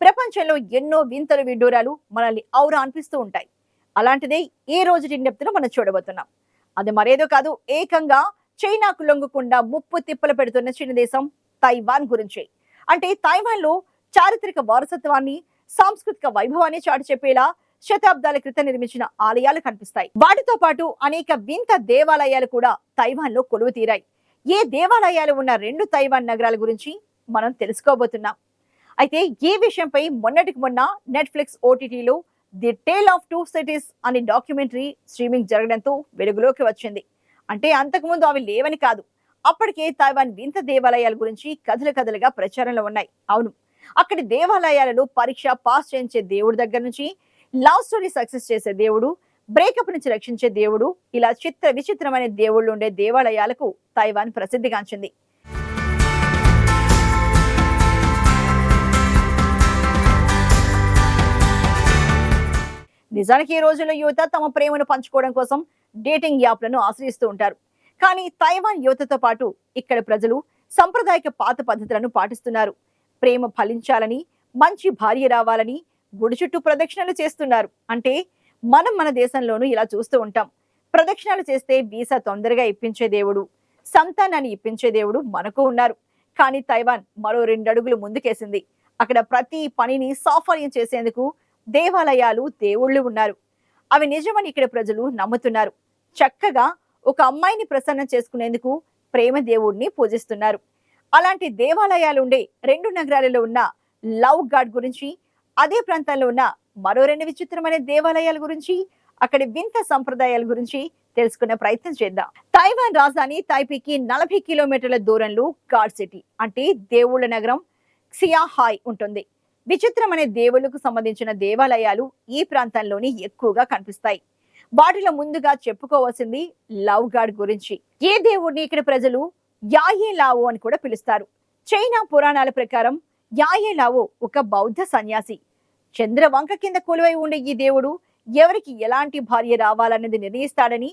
ప్రపంచంలో ఎన్నో వింతలు విడ్డూరాలు మనల్ని ఔరా అనిపిస్తూ ఉంటాయి. అలాంటిదే ఈ రోజు నిన్నెప్తులో మనం చూడబోతున్నాం. అది మరేదో కాదు ఏకంగా చైనాకు లొంగకుండా ముప్పు తిప్పలు పెడుతున్న చిన్న దేశం తైవాన్ గురించి. అంటే తైవాన్లో చారిత్రక వారసత్వాన్ని సాంస్కృతిక వైభవాన్ని చాటి చెప్పేలా శతాబ్దాల క్రితం నిర్మించిన ఆలయాలు కనిపిస్తాయి. వాటితో పాటు అనేక వింత దేవాలయాలు కూడా తైవాన్లో కొలువు తీరాయి. ఏ దేవాలయాలు ఉన్న రెండు తైవాన్ నగరాల గురించి మనం తెలుసుకోబోతున్నాం. అయితే ఈ విషయంపై మొన్నటికి మొన్న నెట్ఫ్లిక్స్ ఓటీటీలో the tale of two cities అనే డాక్యుమెంటరీ స్ట్రీమింగ్ జరగడంతో వెలుగులోకి వచ్చింది. అంటే అంతకుముందు అవి లేవని కాదు అప్పటికే తైవాన్ వింత దేవాలయాల గురించి కథలు కథలుగా ప్రచారంలో ఉన్నాయి. అవును అక్కడి దేవాలయాలలో పరీక్ష పాస్ చేయించే దేవుడి దగ్గర నుంచి లవ్ స్టోరీ సక్సెస్ చేసే దేవుడు బ్రేకప్ నుంచి రక్షించే దేవుడు ఇలా చిత్ర విచిత్రమైన దేవుళ్ళు ఉండే దేవాలయాలకు తైవాన్ ప్రసిద్ధిగాంచింది నిజానికి ఈ రోజుల్లో యువత తమ ప్రేమను పంచుకోవడం కోసం డేటింగ్ యాప్లను ఆశ్రయిస్తూ ఉంటారు. కానీ తైవాన్ యువతతో పాటు ఇక్కడ ప్రజలు సంప్రదాయక పాత పద్ధతులను పాటిస్తున్నారు. ప్రేమ ఫలించాలని మంచి భార్య రావాలని గుడి చుట్టూ ప్రదక్షిణలు చేస్తున్నారు. అంటే మనం మన దేశంలోనూ ఇలా చూస్తూ ఉంటాం. ప్రదక్షిణలు చేస్తే వీసా తొందరగా ఇప్పించే దేవుడు సంతానాన్ని ఇప్పించే దేవుడు మనకు ఉన్నారు. కానీ తైవాన్ మరో రెండు అడుగులు ముందుకేసింది. అక్కడ ప్రతి పనిని సాఫల్యం చేసేందుకు దేవాలయాలు దేవుళ్ళు ఉన్నారు. అవి నిజమని ఇక్కడ ప్రజలు నమ్ముతున్నారు. చక్కగా ఒక అమ్మాయిని ప్రసన్నం చేసుకునేందుకు ప్రేమ దేవుడిని పూజిస్తున్నారు. అలాంటి దేవాలయాలు ఉండే రెండు నగరాలలో ఉన్న లవ్ గాడ్ గురించి అదే ప్రాంతాల్లో ఉన్న మరో రెండు విచిత్రమైన దేవాలయాల గురించి అక్కడి వింత సంప్రదాయాల గురించి తెలుసుకునే ప్రయత్నం చేద్దాం. తైవాన్ రాజధాని తైపీకి నలభై కిలోమీటర్ల దూరంలో గాడ్ సిటీ అంటే దేవుళ్ళ నగరం సియాహాయ్ ఉంటుంది. విచిత్రమనే దేవుళ్ళకు సంబంధించిన దేవాలయాలు ఈ ప్రాంతంలోని ఎక్కువగా కనిపిస్తాయి. వాటిలో ముందుగా చెప్పుకోవాల్సింది లవ్ గాడ్ గురించి. ఏ దేవుడిని ఇక్కడ ప్రజలు యాయే లావో అని కూడా పిలుస్తారు. చైనా పురాణాల ప్రకారం యాయే లావో ఒక బౌద్ధ సన్యాసి. చంద్రవంక కింద కొలువై ఉండే ఈ దేవుడు ఎవరికి ఎలాంటి భార్య రావాలన్నది నిర్ణయిస్తాడని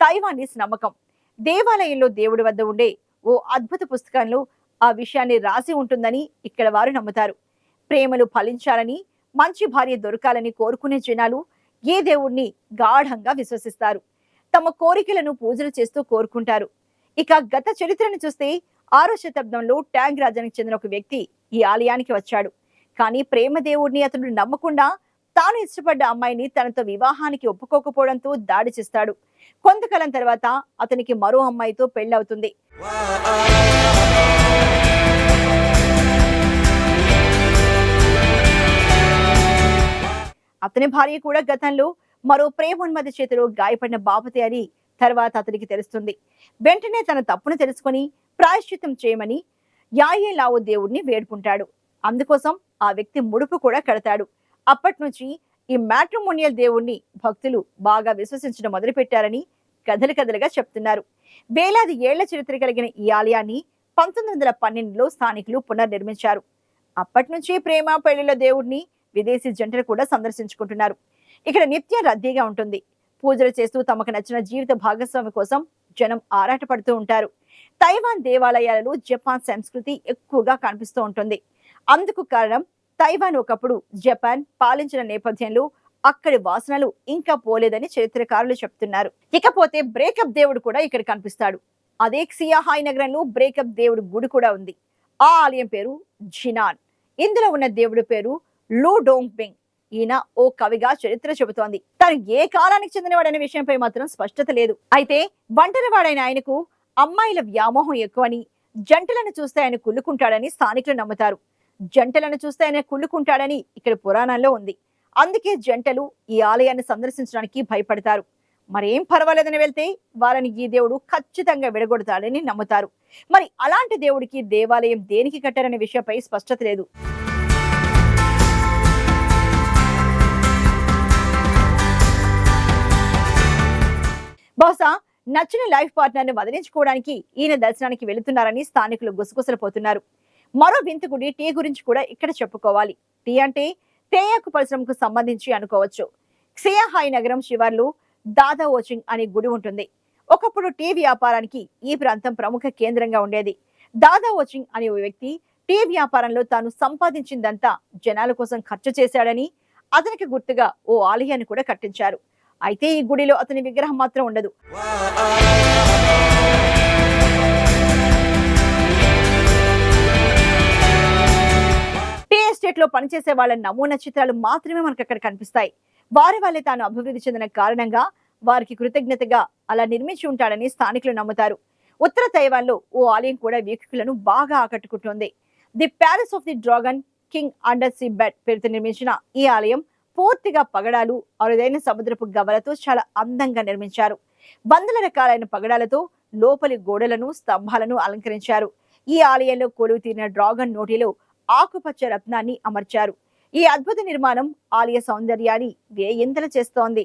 తైవానీస్ నమ్మకం. దేవాలయంలో దేవుడి వద్ద ఉండే ఓ అద్భుత పుస్తకంలో ఆ విషయాన్ని రాసి ఉంటుందని ఇక్కడ వారు నమ్ముతారు. ప్రేమలు ఫలించాలని మంచి భార్య దొరకాలని కోరుకునే జనాలు ఏ దేవుణ్ణి గాఢంగా విశ్వసిస్తారు? తమ కోరికలను పూజలు చేస్తూ కోరుకుంటారు. ఇక గత చరిత్రను చూస్తే ఆరో శతాబ్దంలో ట్యాంగ్ రాజానికి చెందిన ఒక వ్యక్తి ఈ ఆలయానికి వచ్చాడు. కానీ ప్రేమ దేవుడిని అతడు నమ్మకుండా తాను ఇష్టపడ్డ అమ్మాయిని తనతో వివాహానికి ఒప్పుకోకపోవడంతో దాడి చేస్తాడు. కొంతకాలం తర్వాత అతనికి మరో అమ్మాయితో పెళ్ళవుతుంది. అతని భార్య కూడా గతంలో మరో ప్రేమోన్మతి చేతిలో గాయపడిన బాపతి అని తర్వాత అతనికి తెలుస్తుంది. వెంటనే తన తప్పును తెలుసుకొని ప్రాయశ్చిత్తం చేయమని యాయే లావో దేవుడిని వేడుకుంటాడు. అందుకోసం ఆ వ్యక్తి ముడుపు కూడా కడతాడు. అప్పటి నుంచి ఈ మ్యాట్రిమోనియల్ దేవుణ్ణి భక్తులు బాగా విశ్వసించడం మొదలుపెట్టారని కథలు కథలుగా చెప్తున్నారు. వేలాది ఏళ్ళ చరిత్ర కలిగిన ఈ ఆలయాన్ని పంతొమ్మిది వందల పన్నెండులో స్థానికులు పునర్నిర్మించారు. అప్పటి నుంచి ప్రేమ పెళ్ళిలో దేవుడిని విదేశీ జంటలు కూడా సందర్శించుకుంటున్నారు. ఇక్కడ నిత్యం రద్దీగా ఉంటుంది. పూజలు చేస్తూ తమకు నచ్చిన జీవిత భాగస్వామి కోసం జనం ఆరాటపడుతూ ఉంటారు. తైవాన్ దేవాలయాలలో జపాన్ సంస్కృతి ఎక్కువగా కనిపిస్తూ ఉంటుంది. అందుకు కారణం తైవాన్ ఒకప్పుడు జపాన్ పాలించిన నేపథ్యంలో అక్కడి వాసనలు ఇంకా పోలేదని చరిత్రకారులు చెప్తున్నారు. ఇకపోతే బ్రేకప్ దేవుడు కూడా ఇక్కడ కనిపిస్తాడు. అదే సియాహాయ్ నగరంలో బ్రేకప్ దేవుడు గుడి కూడా ఉంది. ఆ ఆలయం పేరు జినాన్. ఇందులో ఉన్న దేవుడి పేరు లూ డోంగ్పింగ్ ఈయన ఓ కవిగా చరిత్ర చెబుతోంది. తను ఏ కాలానికి చెందినవాడనే విషయంపై మాత్రం స్పష్టత లేదు. అయితే ఒంటరివాడైన ఆయనకు అమ్మాయిల వ్యామోహం ఎక్కువని జంటలను చూస్తే ఆయన కుళ్ళుకుంటాడని స్థానికులు నమ్ముతారు. జంటలను చూస్తే ఆయన కుళ్ళుకుంటాడని ఇక్కడ పురాణాల్లో ఉంది. అందుకే జంటలు ఈ ఆలయాన్ని సందర్శించడానికి భయపడతారు. మరేం పర్వాలేదని వెళ్తే వారిని ఈ దేవుడు ఖచ్చితంగా విడగొడతాడని నమ్ముతారు. మరి అలాంటి దేవుడికి దేవాలయం దేనికి కట్టారనే విషయంపై స్పష్టత లేదు. బహుశా నచ్చిన లైఫ్ పార్ట్నర్ను వదిలించుకోవడానికి ఈయన దర్శనానికి వెళుతున్నారని స్థానికులు గుసగుసలపోతున్నారు. మరో వింతకుడి టీ గురించి కూడా ఇక్కడ చెప్పుకోవాలి. టీ అంటే తేయాకు పరిశ్రమకు సంబంధించి అనుకోవచ్చు. క్షియాహాయి నగరం శివార్లు దాదా ఓచింగ్ అనే గుడి ఉంటుంది. ఒకప్పుడు టీ వ్యాపారానికి ఈ ప్రాంతం ప్రముఖ కేంద్రంగా ఉండేది. దాదా ఓచింగ్ అనే ఓ వ్యక్తి టీ వ్యాపారంలో తాను సంపాదించిందంతా జనాల కోసం ఖర్చు చేశాడని అతనికి గుర్తుగా ఓ ఆలయాన్ని కూడా కట్టించారు. అయితే ఈ గుడిలో అతని విగ్రహం మాత్రం ఉండదు. టీ ఎస్టేట్లో పనిచేసే వాళ్ళ నమూనా చిత్రాలు మాత్రమే మనకు అక్కడ కనిపిస్తాయి. వారి వాళ్ళే తాను అభివృద్ధి చెందిన కారణంగా వారికి కృతజ్ఞతగా అలా నిర్మించి ఉంటాడని స్థానికులు నమ్ముతారు. ఉత్తర తైవాన్లో ఓ ఆలయం కూడా వీక్షకులను బాగా ఆకట్టుకుంటోంది. The palace of the dragon king under sea bed పేరుతో నిర్మించిన ఈ ఆలయం పూర్తిగా పగడాలు అరుదైన సముద్రపు గవ్వలతో చాలా అందంగా నిర్మించారు. వందల రకాలైన పగడాలతో లోపలి గోడలను స్తంభాలను అలంకరించారు. ఈ ఆలయంలో కొలువు తీరిన డ్రాగన్ నోటిలో ఆకుపచ్చ రత్నాన్ని అమర్చారు. ఈ అద్భుత నిర్మాణం ఆలయ సౌందర్యాన్ని వేయింతలు చేస్తోంది.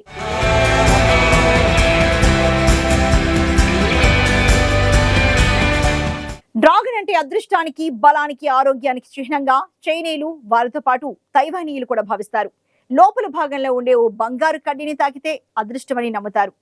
డ్రాగన్ అంటే అదృష్టానికి బలానికి ఆరోగ్యానికి చిహ్నంగా చైనీయులు వారితో పాటు తైవానీయులు కూడా భావిస్తారు. లోపల భాగంలో ఉండే ఓ బంగారు కడ్డీని తాకితే అదృష్టమని నమ్ముతారు.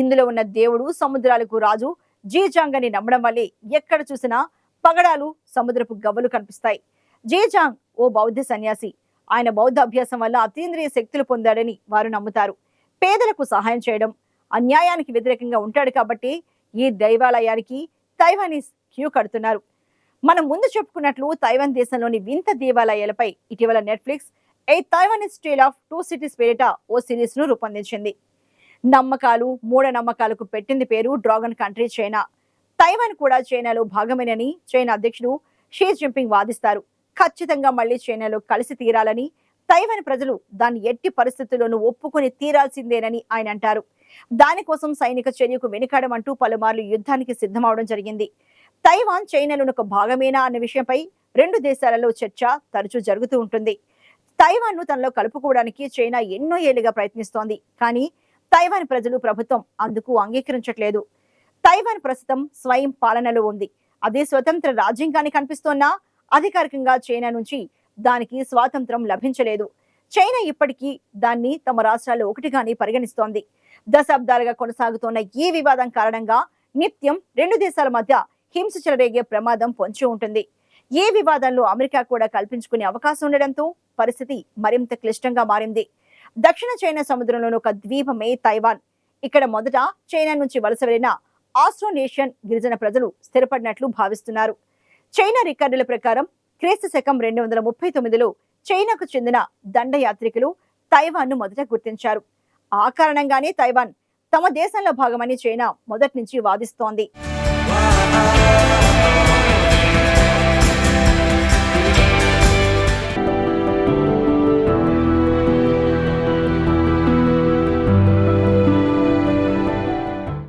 ఇందులో ఉన్న దేవుడు సముద్రాలకు రాజు. జీజాంగ్ అని నమ్మడం వల్లే ఎక్కడ చూసినా పగడాలు సముద్రపు గవ్వలు కనిపిస్తాయి. జీజాంగ్ ఓ బౌద్ధ సన్యాసి. ఆయన బౌద్ధ అభ్యాసం వల్ల అతీంద్రియ శక్తులు పొందాడని వారు నమ్ముతారు. పేదలకు సహాయం చేయడం అన్యాయానికి వ్యతిరేకంగా ఉంటాడు కాబట్టి ఈ దైవాలయానికి తైవానీస్ క్యూ కడుతున్నారు. మనం ముందు చెప్పుకున్నట్లు తైవాన్ దేశంలోని వింత దేవాలయాలపై ఇటీవల Netflix a Taiwanese tale of two cities పేరిట ఓ సిరీస్ను రూపొందించింది. నమ్మకాలు మూఢనమ్మకాలకు పెట్టింది పేరు డ్రాగన్ కంట్రీ చైనా తైవాన్ కూడా చైనాలో భాగమేనని చైనా అధ్యక్షుడు షీ జింపింగ్ వాదిస్తారు. ఖచ్చితంగా మళ్ళీ చైనాలో కలిసి తీరాలని తైవాన్ ప్రజలు దాన్ని ఎట్టి పరిస్థితుల్లోనూ ఒప్పుకొని తీరాల్సిందేనని ఆయన అంటారు. దానికోసం సైనిక చర్యకు వెనుకాడమంటూ పలుమార్లు యుద్ధానికి సిద్ధమవడం జరిగింది. తైవాన్ చైనాలోని ఒక భాగమేనా అన్న విషయంపై రెండు దేశాలలో చర్చ తరచూ జరుగుతూ ఉంటుంది. తైవాన్ను తనలో కలుపుకోవడానికి చైనా ఎన్నో ఏళ్ళుగా ప్రయత్నిస్తోంది. కానీ తైవాన్ ప్రజలు ప్రభుత్వం అందుకు అంగీకరించట్లేదు. తైవాన్ ప్రస్తుతం స్వయం పాలనలో ఉంది. అదే స్వతంత్ర రాజ్యంగానే కనిపిస్తోన్నా అధికారికంగా చైనా నుంచి దానికి స్వాతంత్రం లభించలేదు. చైనా ఇప్పటికీ దాన్ని తమ రాష్ట్రాల్లో ఒకటిగానే పరిగణిస్తోంది. దశాబ్దాలుగా కొనసాగుతోన్న ఈ వివాదం కారణంగా నిత్యం రెండు దేశాల మధ్య హింస చెలరేగే ప్రమాదం పొంచి ఉంటుంది. ఏ వివాదంలో అమెరికా కూడా కల్పించుకునే అవకాశం ఉండడంతో పరిస్థితి మరింత క్లిష్టంగా మారింది. దక్షిణ చైనా సముద్రంలోని ఒక ద్వీపమే తైవాన్. ఇక్కడ మొదట చైనా నుంచి వలస వెళ్ళిన ఆస్ట్రోనేషియన్ గిరిజన ప్రజలు స్థిరపడినట్లు భావిస్తున్నారు. చైనా రికార్డుల ప్రకారం క్రీస్తు శకం రెండు వందల ముప్పై తొమ్మిదిలో చైనాకు చెందిన దండయాత్రికులు తైవాన్ను మొదట గుర్తించారు. ఆ కారణంగానే తైవాన్ తమ దేశంలో భాగమని చైనా మొదటి నుంచి వాదిస్తోంది.